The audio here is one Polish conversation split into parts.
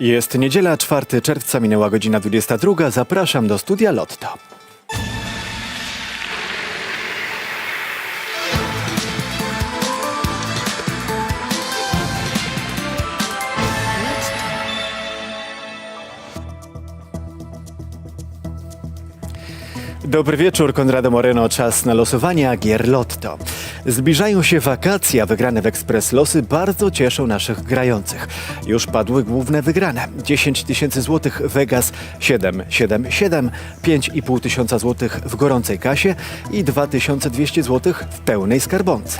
Jest niedziela, 4 czerwca, minęła godzina 22. Zapraszam do studia Lotto. Dobry wieczór, Konrado Moreno. Czas na losowanie gier Lotto. Zbliżają się wakacje, a wygrane w Ekspres Losy bardzo cieszą naszych grających. Już padły główne wygrane. 10 tysięcy złotych Vegas 777, 5,5 tysiąca złotych w gorącej kasie i 2200 złotych w pełnej skarbonce.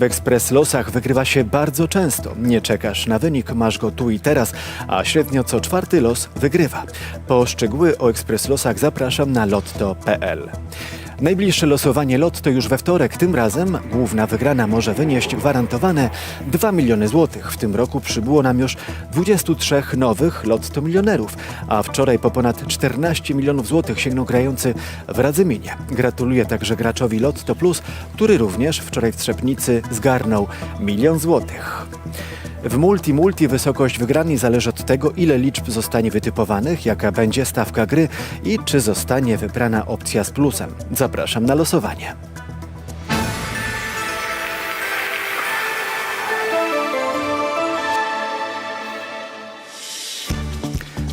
W Ekspres Losach wygrywa się bardzo często. Nie czekasz na wynik, masz go tu i teraz, a średnio co czwarty los wygrywa. Po szczegóły o Ekspres Losach zapraszam na lotto.pl. Najbliższe losowanie Lotto już we wtorek. Tym razem główna wygrana może wynieść gwarantowane 2 miliony złotych. W tym roku przybyło nam już 23 nowych Lotto milionerów, a wczoraj po ponad 14 milionów złotych sięgnął grający w Radzyminie. Gratuluję także graczowi Lotto Plus, który również wczoraj w Trzepnicy zgarnął milion złotych. W multi-multi wysokość wygranej zależy od tego, ile liczb zostanie wytypowanych, jaka będzie stawka gry i czy zostanie wybrana opcja z plusem. Zapraszam na losowanie.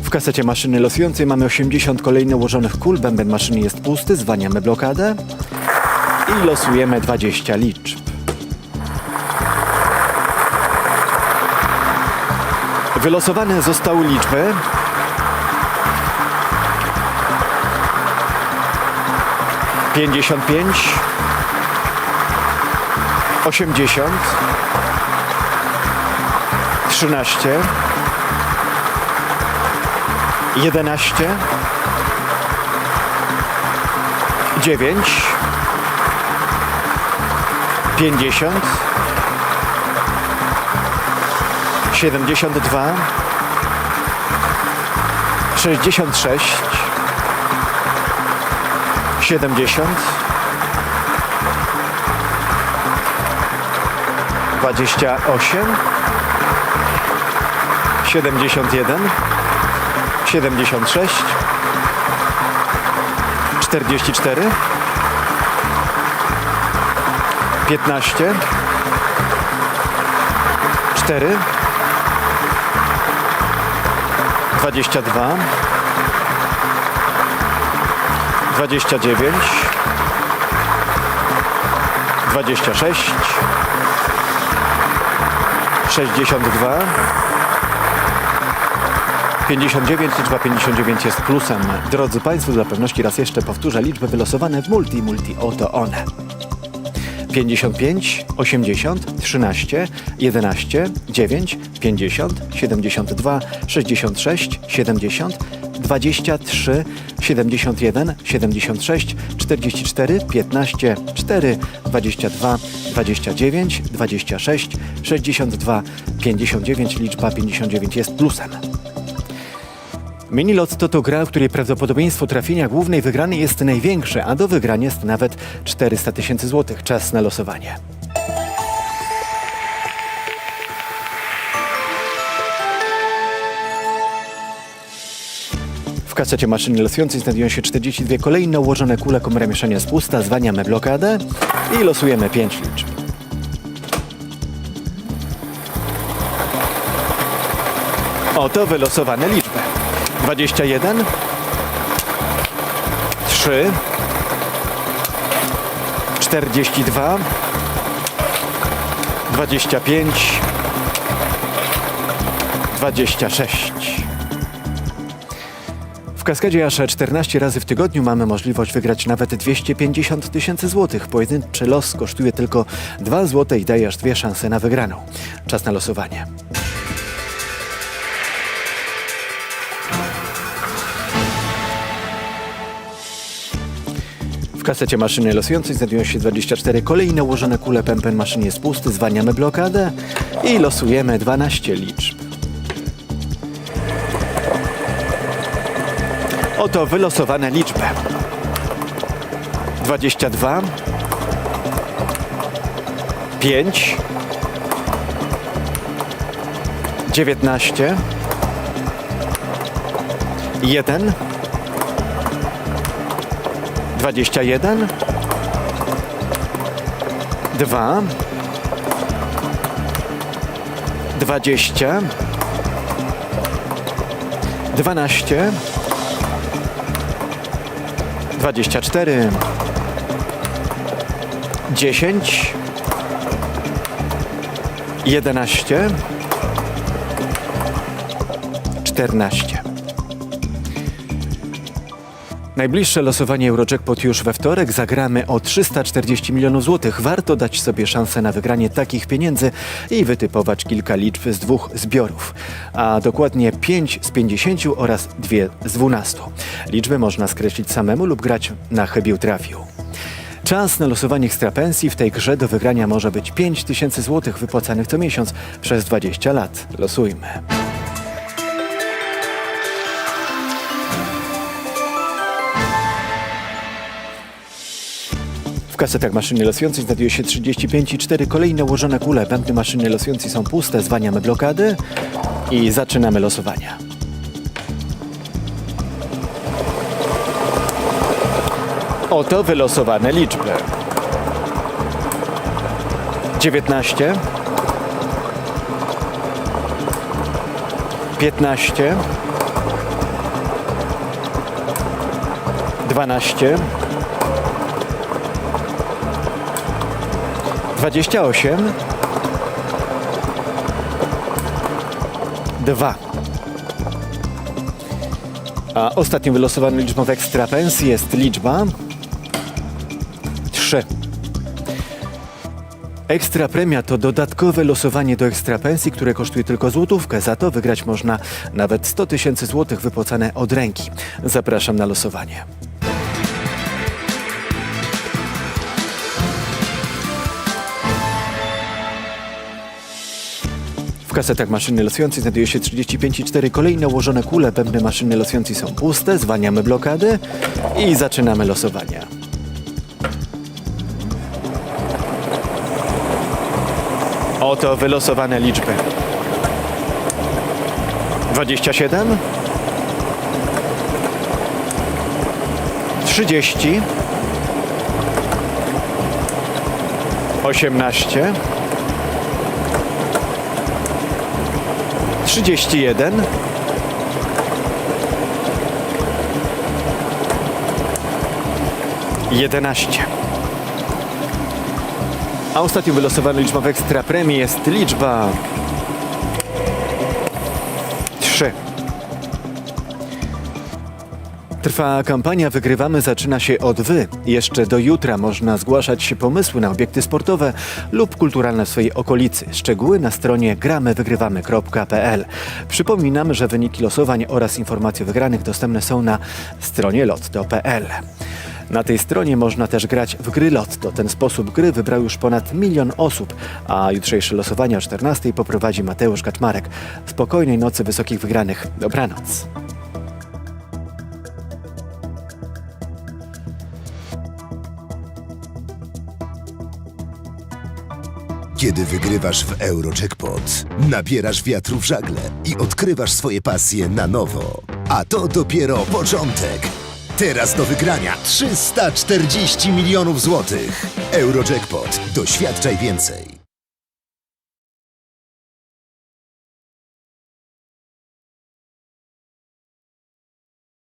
W kasecie maszyny losującej mamy 80 kolejno ułożonych kul, bęben maszyny jest pusty, zwaniamy blokadę i losujemy 20 liczb. Wylosowane zostały liczby pięćdziesiąt pięć, osiemdziesiąt, trzynaście, jedenaście, dziewięć, pięćdziesiąt. 72 66 70 28 71 76 44 15 4 22 29 26 62 59, liczba 59 jest plusem. Drodzy Państwo, dla pewności raz jeszcze powtórzę liczby wylosowane w multi, multi, oto one. 55, 80, 13, 11, 9, 50, 72, 66, 70, 23, 71, 76, 44, 15, 4, 22, 29, 26, 62, 59. Liczba 59 jest plusem. Mini Lotto to gra, w której prawdopodobieństwo trafienia głównej wygranej jest największe, a do wygrania jest nawet 400 tysięcy złotych. Czas na losowanie. W kasecie maszyny losującej znajdują się 42 kolejno ułożone kule komora mieszania jest pusta, zwaniamy blokadę i losujemy 5 liczb. Oto wylosowane liczby. 21 3 42 25 26 w kaskadzie aż 14 razy w tygodniu mamy możliwość wygrać nawet 250 tysięcy złotych. Pojedynczy los kosztuje tylko 2 złote i daje aż dwie szanse na wygraną. Czas na losowanie. Kasecie maszyny losującej znajdują się 24 kolejne ułożone kule. Pępen maszyny jest pusty, zwalniamy blokadę i losujemy 12 liczb. Oto wylosowane liczby. 22 5 19 Jeden. Dwadzieścia jeden. Dwa. Dwadzieścia. Dwanaście. Dwadzieścia cztery. Dziesięć. Jedenaście. Czternaście. Najbliższe losowanie Eurojackpot już we wtorek. Zagramy o 340 milionów złotych. Warto dać sobie szansę na wygranie takich pieniędzy i wytypować kilka liczb z dwóch zbiorów, a dokładnie 5 z 50 oraz 2 z 12. Liczby można skreślić samemu lub grać na chybił trafił. Czas na losowanie ekstrapensji w tej grze do wygrania może być 5 tysięcy złotych wypłacanych co miesiąc przez 20 lat. Losujmy. Kasetach maszyny losującej znajduje się 35 i 4 kolejne ułożone kule. Bębny maszyny losującej są puste, zwaniamy blokady i zaczynamy losowania. Oto wylosowane liczby. 19 15 12 28 2 A ostatnią wylosowaną liczbą w ekstrapensji jest liczba 3 Ekstra premia to dodatkowe losowanie do ekstrapensji, które kosztuje tylko złotówkę. Za to wygrać można nawet 100 tysięcy złotych wypłacane od ręki. Zapraszam na losowanie. Kasetach maszyny losującej znajduje się 35,4 kolejne ułożone kule. Bębny maszyny losującej są puste, zwalniamy blokady i zaczynamy losowania. Oto wylosowane liczby. 27 30 18 31 11 A ostatnią wylosowaną liczbą w ekstra premii jest liczba 3 Trwa kampania Wygrywamy zaczyna się od Wy. Jeszcze do jutra można zgłaszać pomysły na obiekty sportowe lub kulturalne w swojej okolicy. Szczegóły na stronie gramywygrywamy.pl. Przypominam, że wyniki losowań oraz informacje o wygranych dostępne są na stronie lotto.pl. Na tej stronie można też grać w gry Lotto. Ten sposób gry wybrał już ponad milion osób, a jutrzejsze losowanie o 14 poprowadzi Mateusz Kaczmarek. Spokojnej nocy wysokich wygranych. Dobranoc. Kiedy wygrywasz w Eurojackpot, nabierasz wiatru w żagle i odkrywasz swoje pasje na nowo. A to dopiero początek. Teraz do wygrania 340 milionów złotych. Eurojackpot. Doświadczaj więcej.